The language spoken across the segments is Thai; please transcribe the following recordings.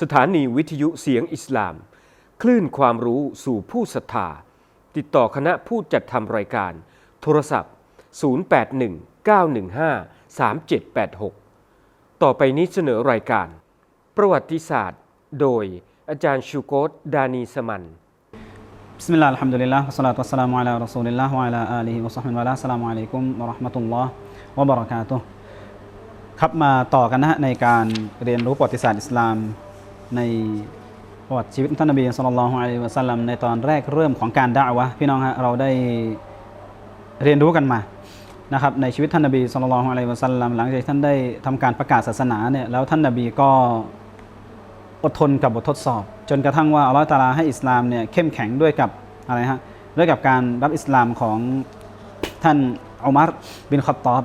สถานีวิทยุเสียงอิสลาม คลื่นความรู้สู่ผู้ศรัทธา ติดต่อคณะผู้จัดทำรายการ โทรศัพท์ 0819153786 ต่อไปนี้เสนอรายการ ประวัติศาสตร์ โดยอาจารย์ชูโกตดานีสมันบิสมิลลาห์อัลฮ์มดุลิลลาห์วะสลาตุวะสลามุอะลารอซูลิลลาห์วะอะลาอาลีฮิวะซอฮบิฮิวะลาสลามุอะลัยกุมวะเราะห์มะตุลลอฮ์วะบะเราะกาตุฮ์ครับมาต่อกันนะในการเรียนรู้ประวัติศาสตร์อิสลาม ในประวัติชีวิตท่านนบีสุลต่านละฮ์อะลัยวะสัลลัมในตอนแรกเริ่มของการด่าวะพี่น้องฮะเราได้เรียนรู้กันมานะครับในชีวิตท่านนบีสุลต่านละฮ์อะลัยวะสัลลัมหลังจากท่านได้ทำการประกาศศาสนาเนี่ยแล้วท่านนบีก็อดทนกับบททดสอบ จนกระทั่งว่าอัลลอฮฺตาลาให้อิสลามเนี่ยเข้มแข็งด้วยกับอะไรฮะด้วยกับการรับอิสลามของท่านอุมัรบินขัตตอบ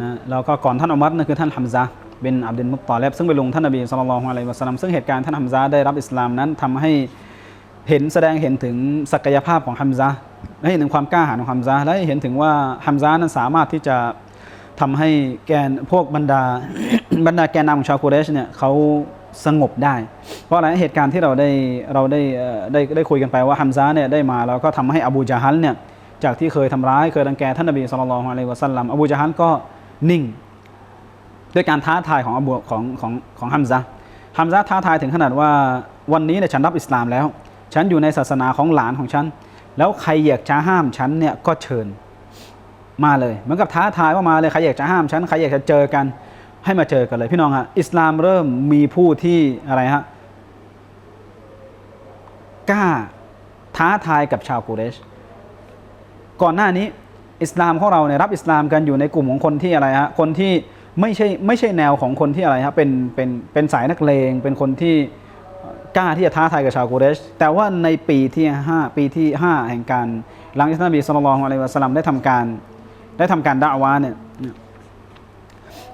นะแล้วก็ก่อนท่านอุมัรนั่นคือท่านฮัมซะ บินอับดุลมุตตอเลบซึ่งไปลงท่านนบีสุลต่านละฮ์อะลัยวะสัลลัมซึ่งเหตุการณ์ท่านฮัมซะห์ได้รับอิสลามนั้นทำให้เห็นแสดงเห็นถึงศักยภาพของฮัมซะห์และเห็นถึงความกล้าหาญของฮัมซะห์และเห็นถึงว่าฮัมซะห์นั้นสามารถที่จะทำให้แกนพวกบรรดาบรรดาแกนนำของชาวกุเรชเนี่ยเขาสงบได้ เพราะอะไรเหตุการณ์ที่เราได้เราได้ได้ได้คุยกันไปว่าฮัมซะห์เนี่ยได้มาแล้วก็ทำให้อบูจาฮัลเนี่ยจากที่เคยทำร้ายเคยรังแกท่านนบีสุลต่านละฮ์อะลัยวะสัลลัมอบูจาฮัลก็นิ่ง ด้วยการท้าทายของอบูของของของฮัมซะฮัมซะท้าทายถึงขนาดว่าวันนี้เนี่ยฉันรับอิสลามแล้ว ฉันอยู่ในศาสนาของหลานของฉัน แล้วใครอยากจะห้ามฉันเนี่ยก็เชิญมาเลยเหมือนกับท้าทายว่ามาเลยใครอยากจะห้ามฉันใครอยากจะเจอกันให้มาเจอกันเลยพี่น้องฮะอิสลามเริ่มมีผู้ที่อะไรฮะกล้าท้าทายกับชาวกุเรช ก่อนหน้านี้อิสลามของเราเนี่ยรับอิสลามกันอยู่ในกลุ่มของคนที่อะไรฮะคนที่ ไม่ใช่ไม่ใช่แนวของคนที่อะไรฮะเป็นเป็นเป็นสายนักเลง เป็นคนที่กล้าที่จะท้าทายกับชาวกุเรช แต่ว่าในปีที่ 5 ปีที่ 5 แห่งการหลังจากนบีสุลต่านอะลัยฮิวะสลัมได้ทำการได้ทำการด่าวะห์เนี่ย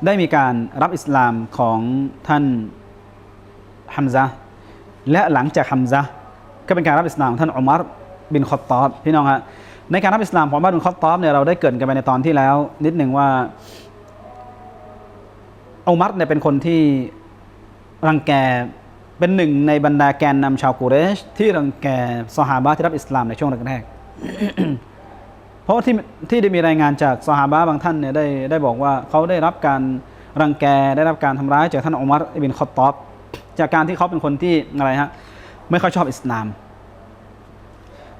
ได้มีการรับอิสลามของท่านฮัมซะและหลังจากฮัมซะก็เป็นการรับอิสลามของท่านอุมัรบินคอตตอบพี่น้องฮะในการรับอิสลามของอุมัรบินคอตตอบเนี่ยเราได้เกรินกันไปในตอนที่แล้ว นิดหนึ่งว่า อุมัรเนี่ยเป็นคนที่รังแกเป็นหนึ่งในบรรดาแกนนำชาวกุเรช ที่รังแกซอฮาบะที่รับอิสลามในช่วงแรกๆเพราะที่ที่ได้มีรายงานจากซอฮาบะบางท่านเนี่ยได้ได้บอกว่าเขาได้รับการรังแกได้รับการทำร้ายจากท่านอุมัรอิบินคอตตอบจากการที่เขาเป็นคนที่อะไรฮะไม่ค่อยชอบอิสลาม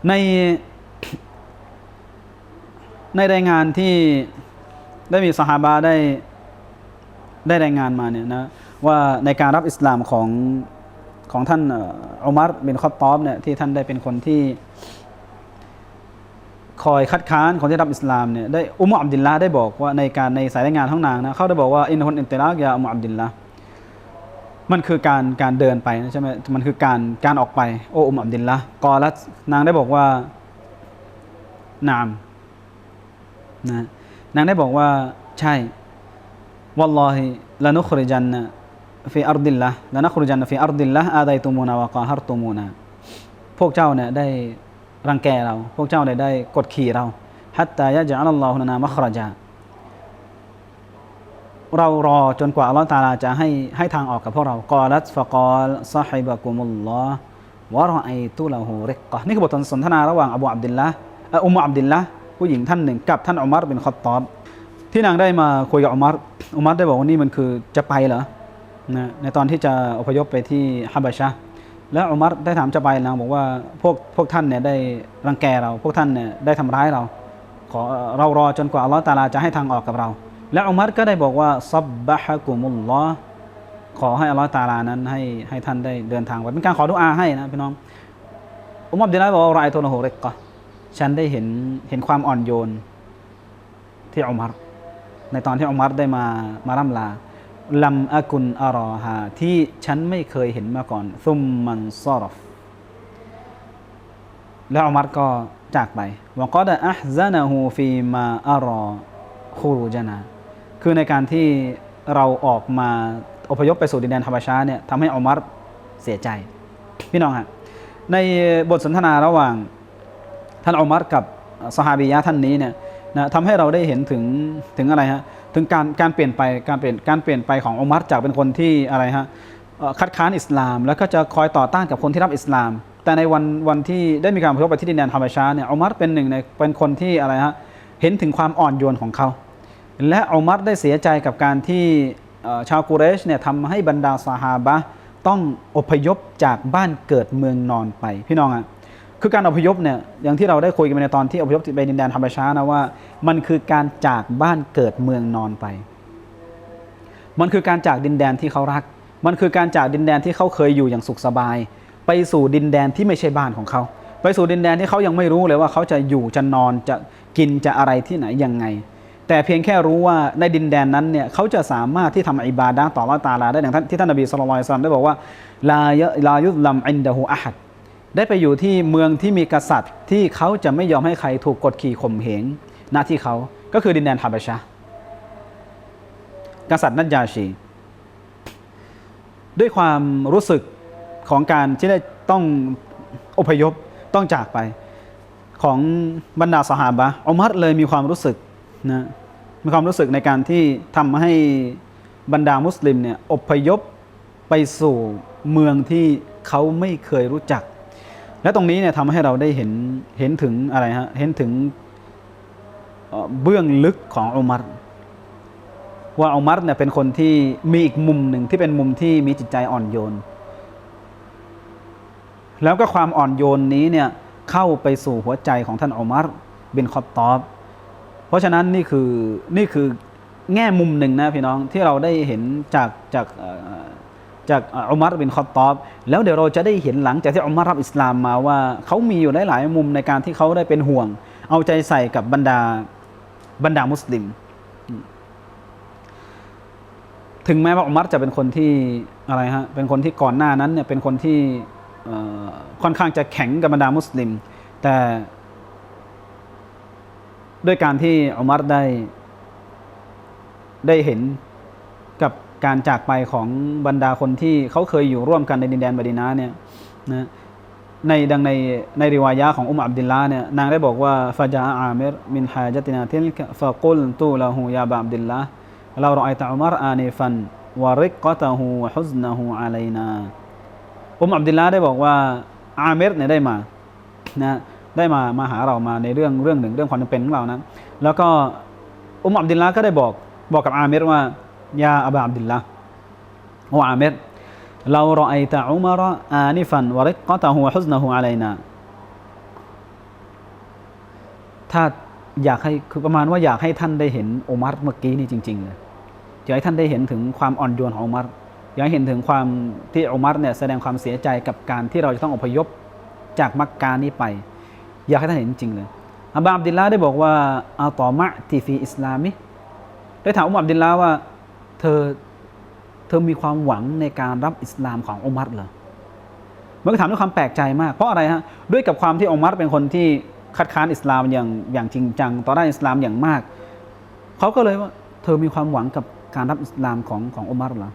ในในรายงานที่ได้มีสหาบะได้ ได้รายงานมาเนี่ยนะว่าในการรับอิสลามของของท่านอุมัรบินคอตตอบเนี่ยที่ท่านได้เป็นคนที่ คอยคัดค้านคนที่รับอิสลามเนี่ยได้อุมอับดิลลาได้บอกว่าในการในสายรายงานของนางนะเขาได้บอกว่าอินฮุนอินเตลากยาอุมอับดิลลามันคือการการเดินไปใช่ไหมมันคือการการออกไปโอ้อุมอับดิลลาห์กอลัดนางได้บอกว่านามนะนางได้บอกว่าใช่ วัลลอฮิลานุคริจันนะฟีอัรดิลละลานุคริจันนะฟีอัรดิลละอาดัยตุมูนาวะกาฮัรตุมูนาพวกเจ้าเนี่ยได้รังแกเรา พวกเจ้าได้ได้กดขี่เราฮัตตายะจะอัลลอฮุนามะครจาเรารอจนกว่าอัลลอฮฺตาลาจะให้ให้ทางออกกับพวกเรากอลัตฟะกอลซาฮิบะกุมุลลอฮ์วะรอไอตุลาหูริกกะนี่คือบทสนทนาระหว่างอบูอับดิลละอุมอับดิลละผู้หญิงท่านหนึ่งกับท่านอุมัรบินคอตตอบ ที่นางได้มาคุยกับอุมัร อุมัรได้บอกว่านี่มันคือจะไปเหรอนะในตอนที่จะอพยพไปที่ฮับบชะแล้วอุมัรได้ถามจะไปนางบอกว่าพวกพวกท่านเนี่ยได้รังแกเรา พวกท่านเนี่ยได้ทำร้ายเรา ขอเรารอจนกว่าอัลลอฮฺตาลาจะให้ทางออกกับเรา และอุมัรก็ได้บอกว่าซับบะฮะกุมุลลอฮ์ขอให้อัลลอฮฺตาลานั้นให้ให้ท่านได้เดินทางไปเป็นการขอดุอาให้นะพี่น้องอุมัรบินลาบอกว่ารายตัวโนโฮเรกกะฉันได้เห็นเห็นความอ่อนโยนที่อุมัร ในตอนที่อุมัรได้มามาร่ำลาลัมอากุนอารอฮาที่ฉันไม่เคยเห็นมาก่อนซุมมันซอรฟแล้วอุมัรก็จากไปวกอดอัฮซานะฮูฟีมาอารอคูรูจนาคือในการที่เราออกมาอพยพไปสู่ดินแดนฮาบาชาเนี่ยทำให้อุมัรเสียใจ พี่น้องฮะในบทสนทนาระหว่างท่านอุมัรกับสหาบียะท่านนี้เนี่ย นะทำให้เราได้เห็นถึงถึงอะไรฮะถึงการการเปลี่ยนไปการเปลี่ยนการเปลี่ยนไปของอุมัรจากเป็นคนที่อะไรฮะคัดค้านอิสลาม แล้วก็จะคอยต่อต้านกับคนที่รับอิสลาม แต่ในวันวันที่ได้มีการพยพไปที่ดินแดนฮาบาชาเนี่ยอุมัรเป็นหนึ่งในเป็นคนที่อะไรฮะเห็นถึงความอ่อนโยนของเขา และอุมัรได้เสียใจกับการที่ชาวกุเรชเนี่ยทำให้บรรดาสหาบะต้องอพยพจากบ้านเกิดเมืองนอนไปพี่น้องอะ คือการอพยพเนี่ยอย่างที่เราได้คุยกันในตอนที่อพยพไปดินแดนฮาบาชานะว่า มันคือการจากบ้านเกิดเมืองนอนไป มันคือการจากดินแดนที่เขารัก มันคือการจากดินแดนที่เขาเคยอยู่อย่างสุขสบาย ไปสู่ดินแดนที่ไม่ใช่บ้านของเขา ไปสู่ดินแดนที่เขายังไม่รู้เลยว่าเขาจะอยู่จะนอนจะกินจะอะไรที่ไหนยังไง แต่เพียงแค่รู้ว่าในดินแดนนั้นเนี่ยเขาจะสามารถที่ทำอิบาดะต่ออัลลอฮ์ตาลาได้อย่างที่ท่านนบีสุลต่านสัลลัมได้บอกว่าลายะลายุดลัมอินดะฮูอะฮัด ได้ไปอยู่ที่เมืองที่มีกษัตริย์ ที่เขาจะไม่ยอมให้ใครถูกกดขี่ข่มเหงหน้าที่เขาก็คือดินแดนฮาบาชะกษัตริย์นัจญาชี ด้วยความรู้สึกของการที่ได้ต้องอพยพต้องจากไปของบรรดาสหาบะอุมัรเลยมีความรู้สึกนะมีความรู้สึกในการที่ทำให้บรรดามุสลิมเนี่ยอพยพไปสู่เมืองที่เขาไม่เคยรู้จัก และตรงนี้เนี่ยทำให้เราได้เห็นเห็นถึงอะไรฮะเห็นถึงเบื้องลึกของอุมัรว่าอุมัรเนี่ยเป็นคนที่มีอีกมุมหนึ่งที่เป็นมุมที่มีจิตใจอ่อนโยน แล้วก็ความอ่อนโยนนี้เนี่ยเข้าไปสู่หัวใจของท่านอุมัรบินคอตตอบ เพราะฉะนั้นนี่คือนี่คือแง่มุมหนึ่งนะพี่น้องที่เราได้เห็นจากจาก จากอุมัรบินคอตตอบ แล้วเดี๋ยวเราจะได้เห็นหลังจากที่อุมัรรับอิสลามมาว่าเขามีอยู่หลายๆมุมในการที่เขาได้เป็นห่วง เอาใจใส่กับบรรดาบรรดามุสลิม ถึงแม้ว่าอุมัรจะเป็นคนที่อะไรฮะเป็นคนที่ก่อนหน้านั้นเนี่ยเป็นคนที่ค่อนข้างจะแข็งกับบรรดามุสลิม แต่ด้วยการที่อุมัรได้ได้เห็นกับ การจากไปของบรรดาคนที่เขาเคยอยู่ร่วมกันในดินแดนมะดีนาเนี่ยนะในดังในในริวายะของอุมอับดิลลาเนี่ยนางได้บอกว่าฟาจาอามิรมินฮาจตินาทิลฟะกุลตูละหูยาบอับดิลลาเรารอไอตะอุมารอานิฟันวาริกกตะฮูวะฮุซนะฮูอะไลนาอุมอับดิลลาได้บอกว่าอามิรเนี่ยได้มานะได้มามาหาเรามาในเรื่องเรื่องหนึ่งเรื่องความจำเป็นของเรานะแล้วก็อุมอับดิลลาก็ได้บอกบอกกับอามิรว่า ยาอับอับดิลลาห์โอ้อามิรเรารอไอตะอุมารอานิฟันวาริกตะฮูวฮุซนะฮูอะลัยนาถ้าอยากให้คือประมาณว่าอยากให้ท่านได้เห็นอุมัรเมื่อกี้นี่จริงๆเลยอยากให้ท่านได้เห็นถึงความอ่อนโยนของอุมัรอยากให้เห็นถึงความที่อุมัรเนี่ยแสดงความเสียใจกับการที่เราจะต้องอพยพจากมักกะนี้ไป อยากให้ท่านเห็นจริงเลยอับบาอับดิลลาห์ได้บอกว่าอัตอมะติฟีอิสลามิได้ถามอุมรอับดิลลาห์ว่า ธอเธอมีความหวังในการรับอิสลามของอุมัรเหรอมันก็ถามด้วยความแปลกใจมาก เพราะอะไรฮะ ด้วยกับความที่อุมัรเป็นคนที่คัดค้านอิสลามอย่างอย่างจริงจัง ต่อต้านอิสลามอย่างมาก เขาก็เลยว่า เธอมีความหวังกับการรับอิสลามของของอุมัรเหรอ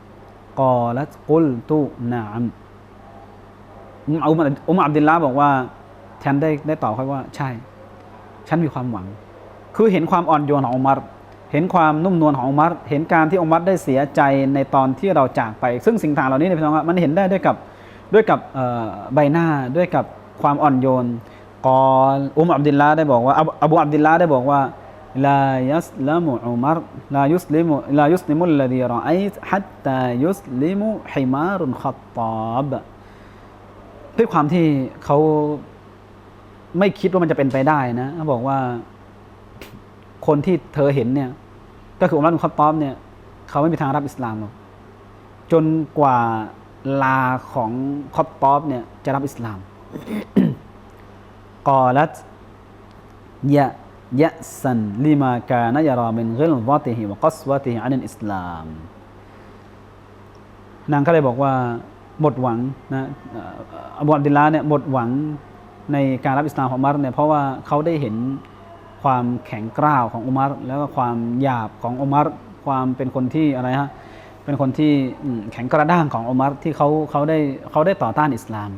กอและกุลตุนามอุมอุมอุมอับดิลลาบอกว่า ฉันได้ได้ตอบเขาว่าใช่ ฉันมีความหวัง คือเห็นความอ่อนโยนของอุมัร เห็นความนุ่มนวลของอมัรเห็นการที่อมัรได้เสียใจในตอนที่เราจากไป ซึ่งสิ่งต่างเหล่านี้เนี่ยพี่น้องครับมันเห็นได้ด้วยกับด้วยกับใบหน้าด้วยกับความอ่อนโยนกอลอุมอับดิลลาได้บอกว่าอบูอบูอับดิลลาได้บอกว่าลายัสลามุอุมัรลายุสลิมุลายุสลิมุลลดีรอไอต์ฮัตตายุสลิมุฮิมารุนขัตตอบด้วยความที่เขาไม่คิดว่ามันจะเป็นไปได้นะเขาบอกว่า คนที่เธอเห็นเนี่ย ก็คืออุมัรบินคอตตอบเนี่ย เขาไม่มีทางรับอิสลามหรอกจนกว่าลาของคอตตอบเนี่ยจะรับอิสลามกอลัตยะยะสันลิมากานยารอมินกิลวะติฮิวะกัสวะติฮิอันอิสลาม นางก็เลยบอกว่าหมดหวังนะอบูอับดิลลาเนี่ยหมดหวังในการรับอิสลามของมัรเนี่ยเพราะว่าเขาได้เห็น ความแข็งกร้าวของอุมัรแล้วก็ความหยาบของอุมัรความเป็นคนที่อะไรฮะเป็นคนที่แข็งกระด้างของอุมัรที่เขาเขาได้เขาได้ต่อต้านอิสลาม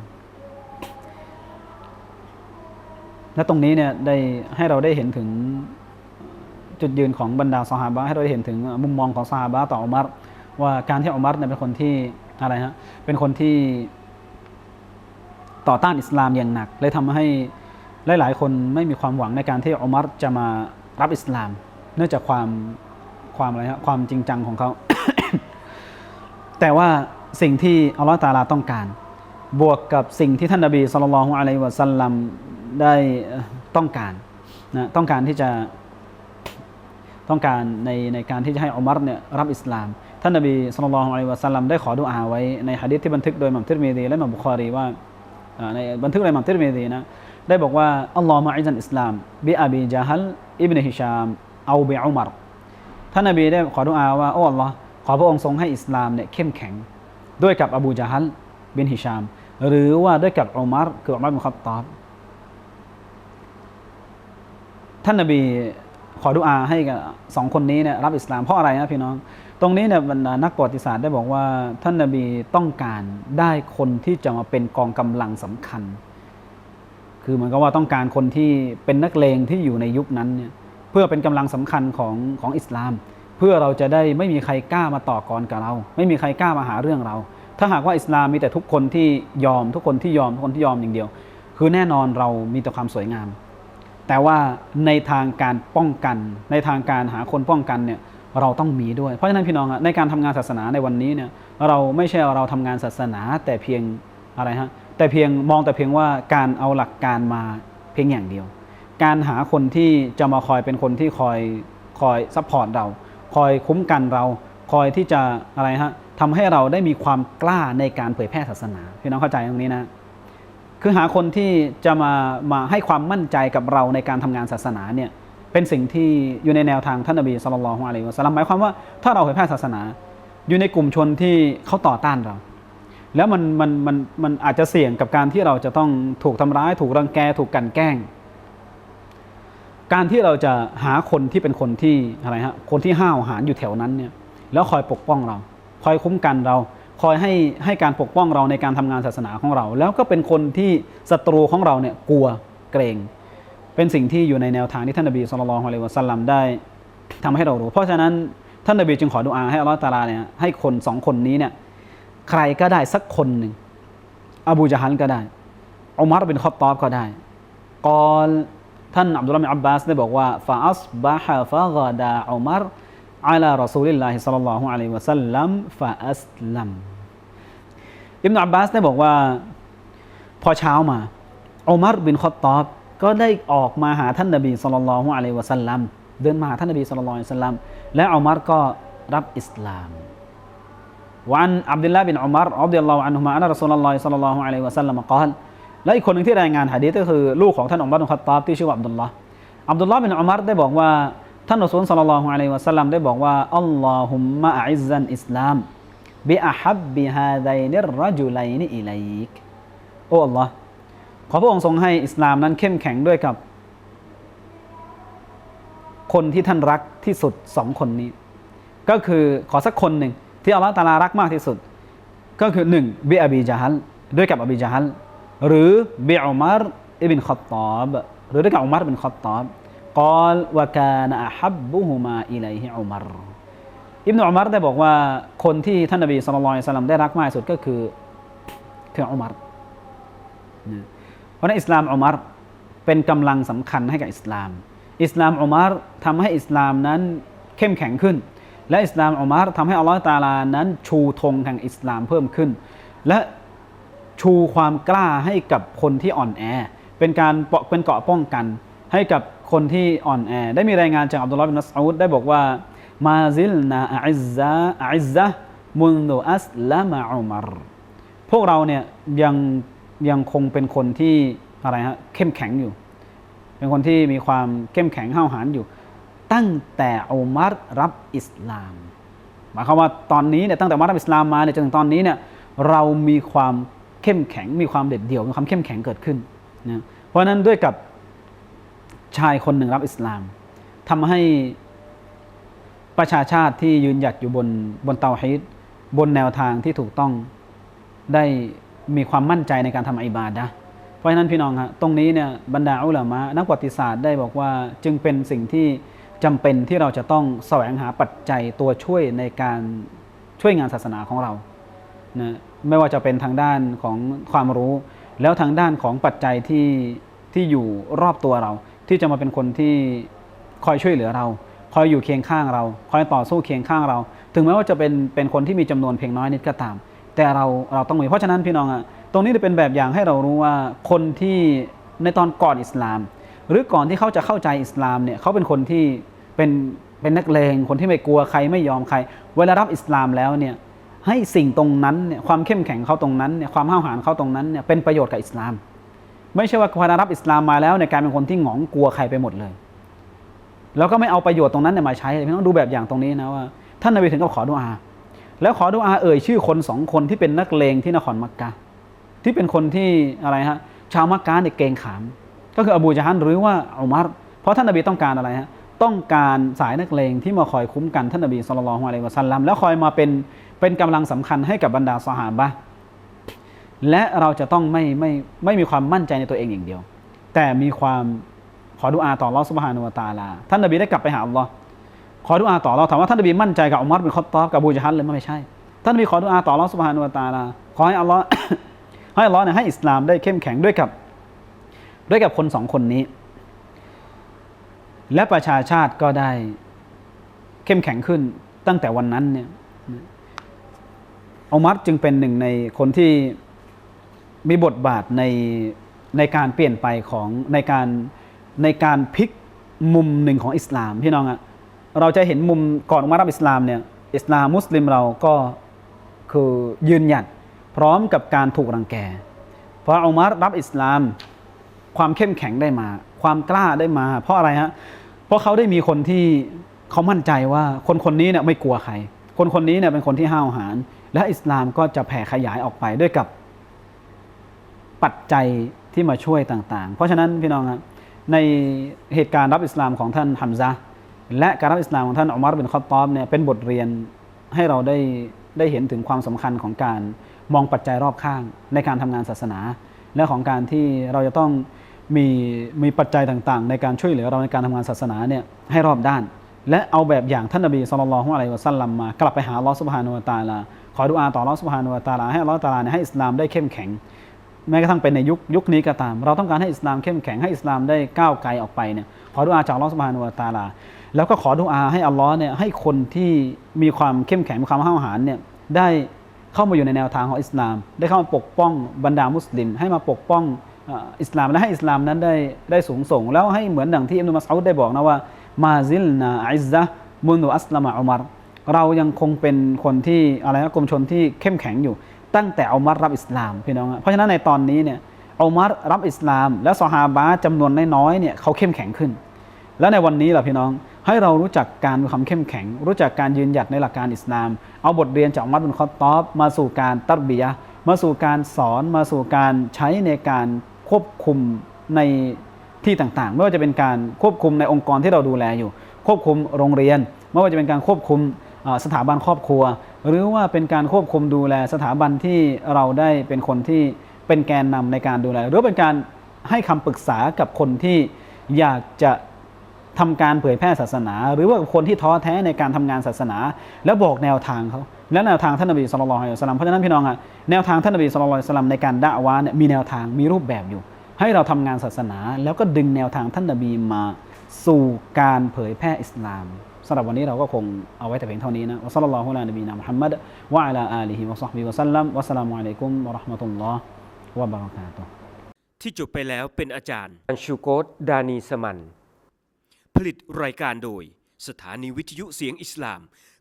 และตรงนี้เนี่ยได้ให้เราได้เห็นถึงจุดยืนของบรรดาซอฮาบะให้เราได้เห็นถึงมุมมองของซอฮาบะต่ออุมัรว่าการที่อุมัรเนี่ยเป็นคนที่อะไรฮะเป็นคนที่ต่อต้านอิสลามอย่างหนักเลยทำให้ หลายๆคนไม่มีความหวังในการที่อุมัรจะมารับอิสลาม เนื่องจากความความอะไรฮะความจริงจังของเขา แต่ว่าสิ่งที่อัลลอฮฺตาลาต้องการ บวกกับสิ่งที่ท่านนบีสุลต่านอะลัยวะสัลลัมได้ต้องการนะต้องการที่จะต้องการในในการที่จะให้อุมัรเนี่ยรับอิสลาม ท่านนบีสุลต่านอะลัยวะสัลลัมได้ขอดุอาไว้ในหะดีษที่บันทึกโดยมัมทิรมีดีและมัมบุคอรีว่าในบันทึกโดยมัมทิรมีดีนะ ได้บอกว่าอัลลอฮฺมะอิซันอิสลามบิอบีจาฮัลอิบนฮิชามเอาบิอุมัรท่านนบีได้ขอดุอาว่าโอ้อัลลอฮ์ขอพระองค์ทรงให้อิสลามเนี่ยเข้มแข็ง ด้วยกับอบูจาฮัลบินฮิชาม หรือว่าด้วยกับอุมัรคืออุมัรบินขับตอบท่านนบีขอดุอาให้กับสองคนนี้เนี่ยรับอิสลามเพราะอะไรนะพี่น้อง ตรงนี้เนี่ยบรรดานักประวัติศาสตร์ได้บอกว่า ท่านนบีต้องการได้คนที่จะมาเป็นกองกำลังสำคัญ คือเหมือนกับว่าต้องการคนที่เป็นนักเลงที่อยู่ในยุคนั้นเนี่ยเพื่อเป็นกำลังสำคัญของของอิสลาม เพื่อเราจะได้ไม่มีใครกล้ามาต่อกรกับเรา ไม่มีใครกล้ามาหาเรื่องเรา ถ้าหากว่าอิสลามมีแต่ทุกคนที่ยอมทุกคนที่ยอมทุกคนที่ยอมอย่างเดียว คือแน่นอนเรามีแต่ความสวยงาม แต่ว่าในทางการป้องกัน ในทางการหาคนป้องกันเนี่ยเราต้องมีด้วย เพราะฉะนั้นพี่น้องในการทำงานศาสนาในวันนี้เนี่ยเราไม่ใช่เราทำงานศาสนาแต่เพียงอะไรฮะ แต่เพียงมองแต่เพียงว่าการเอาหลักการมาเพียงอย่างเดียว การหาคนที่จะมาคอยเป็นคนที่คอยคอยซัพพอร์ตเรา คอยคุ้มกันเรา คอยที่จะอะไรฮะทำให้เราได้มีความกล้าในการเผยแพร่ศาสนาพี่น้องเข้าใจตรงนี้นะ คือหาคนที่จะมามาให้ความมั่นใจกับเราในการทำงานศาสนาเนี่ยเป็นสิ่งที่อยู่ในแนวทางท่านนบีสุลต่านอะลัยวะสัลลัมหมายความว่าถ้าเราเผยแพร่ศาสนา อยู่ในกลุ่มชนที่เขาต่อต้านเรา แล้วมันมันมันมันอาจจะเสี่ยงกับการที่เราจะต้องถูกทำร้าย ถูกรังแกถูกกันแกล้ง การที่เราจะหาคนที่เป็นคนที่อะไรฮะคนที่ห้าวหาญอยู่แถวนั้นเนี่ยแล้วคอยปกป้องเรา คอยคุ้มกันเรา คอยให้ให้การปกป้องเราในการทำงานศาสนาของเรา แล้วก็เป็นคนที่ศัตรูของเราเนี่ยกลัวเกรง เป็นสิ่งที่อยู่ในแนวทางที่ท่านนบีสุลต่านอะลัยฮิวะสัลลัมได้ทำให้เรารู้ เพราะฉะนั้นท่านนบีจึงขอดุอาให้อัลลอฮฺตาลาเนี่ยให้คนสองคนนี้เนี่ย ใครก็ได้สักคนหนึ่งอบูจาฮันก็ได้อุมัรเป็นคอตอบก็ได้กอลท่านอับดุลลาห์อับบาสได้บอกว่าฟาอัสบะฮะฟะกดาอุมัรอัลารอซูลิลลาฮิสัลลัลลอฮุอะลัยวะสัลลัมฟาอัสลัมอิบนาอับบาสได้บอกว่า พอเช้ามาอุมัรบินคอตอบก็ได้ออกมาหาท่านนบีสุลต่านละฮุอะลัยวะสัลลัมเดินมาหาท่านนบีสุลต่านละฮุอะลัยฮิวะสัลลัมและอุมัรก็รับอิสลาม วันอับดุลลาห์บินอุมารอับดุลลอฮ์อันฮุมาอันรอสุลลอฮิสัลลัลลอฮุอะลัยวะสัลลัมกล่าวและอีกคนหนึ่งที่รายงานหะดีษก็คือลูกของท่านอุมารอุคัตตาบที่ชื่อว่าอับดุลลาห์อับดุลลาห์บินอุมารได้บอกว่าท่านรอสุลสัลลัลลอฮุอะลัยฮิวะสัลลัมได้บอกว่าอัลลอฮุมมะอิซันอิสลามบิอะฮับบิฮาไดนิรรจุลัยนิอิลัยกโอ้อัลลอฮ์ขอพระองค์ทรงให้อิสลามนั้นเข้มแข็งด้วยกับ คนที่ท่านรักที่สุดสองคนนี้ ก็คือขอสักคนหนึ่ง ที่อัลลอฮฺตาลารักมากที่สุด ก็คือหนึ่งเบอบีจาฮัลด้วยกับอบีจาฮัลหรือเบอุมัรอิบินขัตตอบหรือด้วยกับอุมัรบินขัตตอบกอลวะกานอะฮับบุฮุมาอิลัยฮิอุมัรอิบนุอุมัรได้บอกว่าคนที่ท่านนบีสุลต่านสัลลัมได้รักมากที่สุดก็คือคืออุมัรนะเพราะในอิสลามอุมัรเป็นกำลังสำคัญให้กับอิสลาม อิสลามอุมัรทำให้อิสลามนั้นเข้มแข็งขึ้น และอิสลามอุมัรทำให้อัลลอฮฺตาลานั้น ชูธงแห่งอิสลามเพิ่มขึ้น และชูความกล้าให้กับคนที่อ่อนแอ เป็นการเปาะเป็นเกาะป้องกัน ให้กับคนที่อ่อนแอ ได้มีรายงานจากอับดุลลอฮ์บินมัสอูดได้บอกว่ามาซิลนาอิซะอิซะมุนดูอัสละมาอุมัรพวกเราเนี่ยยังยังคงเป็นคนที่อะไรฮะเข้มแข็งอยู่ เป็นคนที่มีความเข้มแข็งห้าวหาญอยู่ ตั้งแต่อุมัรรับอิสลามหมายความว่าตอนนี้เนี่ยตั้งแต่อุมัรรับอิสลามมาเนี่ยจนถึงตอนนี้เนี่ยเรามีความเข้มแข็ง มีความเด็ดเดี่ยวมีความเข้มแข็งเกิดขึ้นนะเพราะนั้นด้วยกับชายคนหนึ่งรับอิสลามทำให้ประชาชาติที่ยืนหยัดอยู่บนบนเตาฮีดบนแนวทางที่ถูกต้องได้มีความมั่นใจในการทำอิบาดะเพราะฉะนั้นพี่น้องฮะตรงนี้เนี่ยบรรดาอุลามะนักประวัติศาสตร์ได้บอกว่าจึงเป็นสิ่งที่ จำเป็นที่เราจะต้องแสวงหาปัจจัยตัวช่วยในการช่วยงานศาสนาของเรานะไม่ว่าจะเป็นทางด้านของความรู้ แล้วทางด้านของปัจจัยที่ที่อยู่รอบตัวเรา ที่จะมาเป็นคนที่คอยช่วยเหลือเรา คอยอยู่เคียงข้างเรา คอยต่อสู้เคียงข้างเรา ถึงแม้ว่าจะเป็นเป็นคนที่มีจำนวนเพียงน้อยนิดก็ตาม แต่เราเราต้องมีเพราะฉะนั้นพี่น้องอะตรงนี้จะเป็นแบบอย่างให้เรารู้ว่าคนที่ในตอนก่อนอิสลาม หรือก่อนที่เขาจะเข้าใจอิสลามเนี่ยเขาเป็นคนที่ เป็นเป็นนักเลงคนที่ไม่กลัวใครไม่ยอมใคร เวลารับอิสลามแล้วเนี่ยให้สิ่งตรงนั้นเนี่ยความเข้มแข็งเขาตรงนั้นเนี่ยความห้าวหาญเขาตรงนั้นเนี่ยเป็นประโยชน์กับอิสลาม ไม่ใช่ว่าพอรับอิสลามมาแล้วในยกลารเป็นคนที่หงองกลัวใครไปหมดเลย แล้วก็ไม่เอาประโยชน์ตรงนั้นเนี่ยมาใช้เลยพี่ต้องดูแบบอย่างตรงนี้นะว่าท่านนบีถึงกับขอดุอา แล้วขอดุอาเอ่ยชื่อคนสองคนที่เป็นนักเลงที่นครมักกะที่เป็นคนที่อะไรฮะชาวมักกะเนี่ยเกรงขาม ก็คืออบูจาฮันหรือว่าอุมัรเพราะท่านนบีต้องการอะไรฮะ ต้องการสายนักเลงที่มาคอยคุ้มกันท่านนบีสุลต่านละฮ์อะลัยวะสัลลัมแล้วคอยมาเป็นเป็นกำลังสำคัญให้กับบรรดาสหาบะและเราจะต้องไม่ไม่ไม่มีความมั่นใจในตัวเองอย่างเดียว แต่มีความขอดุอาต่ออัลลอสุบฮานุวตาลา ท่านนบีได้กลับไปหาอัลลอฮ์ขอดุอาต่อเราถามว่าท่านนบีมั่นใจกับอุมัรเป็นคอตอบกับบูจาฮันเลยไม่ใช่ ท่านนบีขอดุอาต่ออัลลอสุบฮานุวตาลาขอให้อัลลอฮ์ให้อัลลอฮ์เนี่ยให้อิสลามได้เข้มแข็งด้วยกับ ด้วยกับคนสองคนนี้ และประชาชาติก็ได้เข้มแข็งขึ้นตั้งแต่วันนั้นเนี่ยอุมัรจึงเป็นหนึ่งในคนที่มีบทบาทในในการเปลี่ยนไปของในการในการพลิกมุมหนึ่งของอิสลามพี่น้องอะเราจะเห็นมุมก่อนอุมัรรับอิสลามเนี่ยอิสลามมุสลิมเราก็คือยืนหยัดพร้อมกับการถูกรังแกเพราะอุมัรรับอิสลาม ความเข้มแข็งได้มา ความกล้าได้มา เพราะอะไรฮะ เพราะเขาได้มีคนที่เขามั่นใจว่าคนคนนี้เนี่ยไม่กลัวใคร คนคนนี้เนี่ยเป็นคนที่ห้าวหาญและอิสลามก็จะแผ่ขยายออกไปด้วยกับปัจจัยที่มาช่วยต่าง ๆ เพราะฉะนั้นพี่น้องครับในเหตุการณ์รับอิสลามของท่านฮัมซะและการรับอิสลามของท่านอุมัรบินคอตตอบเนี่ยเป็นบทเรียนให้เราได้ได้เห็นถึงความสำคัญของการมองปัจจัยรอบข้างในการทำงานศาสนา และของการที่เราจะต้อง มีมีปัจจัยต่างๆ ในการช่วยเหลือเราในการทำงานศาสนาเนี่ยให้รอบด้าน และเอาแบบอย่างท่านนบีสุลต่านละฮ์อะลัยฮิวะสัลลัมากลับไปหาลอสุบฮานุวตาลาขอดุอาต่อลอสุบฮานุวตาลาให้ลอตาลาเนี่ยให้อิสลามได้เข้มแข็ง แม้กระทั่งเป็นในยุคยุคนี้ก็ตาม เราต้องการให้อิสลามเข้มแข็งให้อิสลามได้ก้าวไกลออกไปเนี่ยขอดุอาจากลอสุบฮานุวตาลาแล้วก็ขอดุอาให้อัลลอฮ์เนี่ยให้คนที่มีความเข้มแข็งมีความห้าวหาญเนี่ยได้เข้ามาอยู่ในแนวทางของอิสลาม ได้เข้ามาปกป้องบรรดามุสลิม ให้มาปกป้อง อิสลามและให้อิสลามนั้นได้ได้สูงส่ง แล้วให้เหมือนดังที่อิบนุมัสอุดได้บอกนะว่ามาซิลนาอิซะมุนุอัสลามะอุมัรเรายังคงเป็นคนที่อะไรนะกรมชนที่เข้มแข็งอยู่ ตั้งแต่อุมัรรับอิสลามพี่น้องเพราะฉะนั้นในตอนนี้เนี่ยอุมัรรับอิสลาม และซอฮาบะจำนวนน้อยๆเนี่ยเขาเข้มแข็งขึ้น แล้วในวันนี้ล่ะพี่น้องให้เรารู้จักการมีความเข้มแข็ง รู้จักการยืนหยัดในหลักการอิสลาม เอาบทเรียนจากอุมัดบินคอตตอบมาสู่การตัรบียะมาสู่การสอนมาสู่การใช้ในการ ควบคุมในที่ต่างๆ ไม่ว่าจะเป็นการควบคุมในองค์กรที่เราดูแลอยู่ ควบคุมโรงเรียน ไม่ว่าจะเป็นการควบคุมสถาบันครอบครัว หรือว่าเป็นการควบคุมดูแลสถาบันที่เราได้เป็นคนที่เป็นแกนนำในการดูแล หรือเป็นการให้คำปรึกษากับคนที่อยากจะทำการเผยแพร่ศาสนา หรือว่าคนที่ท้อแท้ในการทำงานศาสนา แล้วบอกแนวทางเขา และแนวทางท่านนบีสุลต่านละฮ์สลัมเพราะฉะนั้นพี่น้องอะแนวทางท่านนบีสุลต่านสลัมในการด่าวะเนี่ยมีแนวทางมีรูปแบบอยู่ ให้เราทำงานศาสนา แล้วก็ดึงแนวทางท่านนบีมาสู่การเผยแพร่อิสลามสำหรับวันนี้เราก็คงเอาไว้แต่เพียงเท่านี้นะวะซัลลัลลอฮุอะลานบีนะมุฮัมมัดวะอะลาอาลีฮิวะศอฮบิวะซัลลัมวะสสลามุอะลัยกุมวะเราะห์มะตุลลอฮ์วะบะเราะกาตุฮ์ที่จบไปแล้วเป็นอาจารย์อันชูโกตดานีสมัน ผลิตรายการโดย สถานีวิทยุเสียงอิสลาม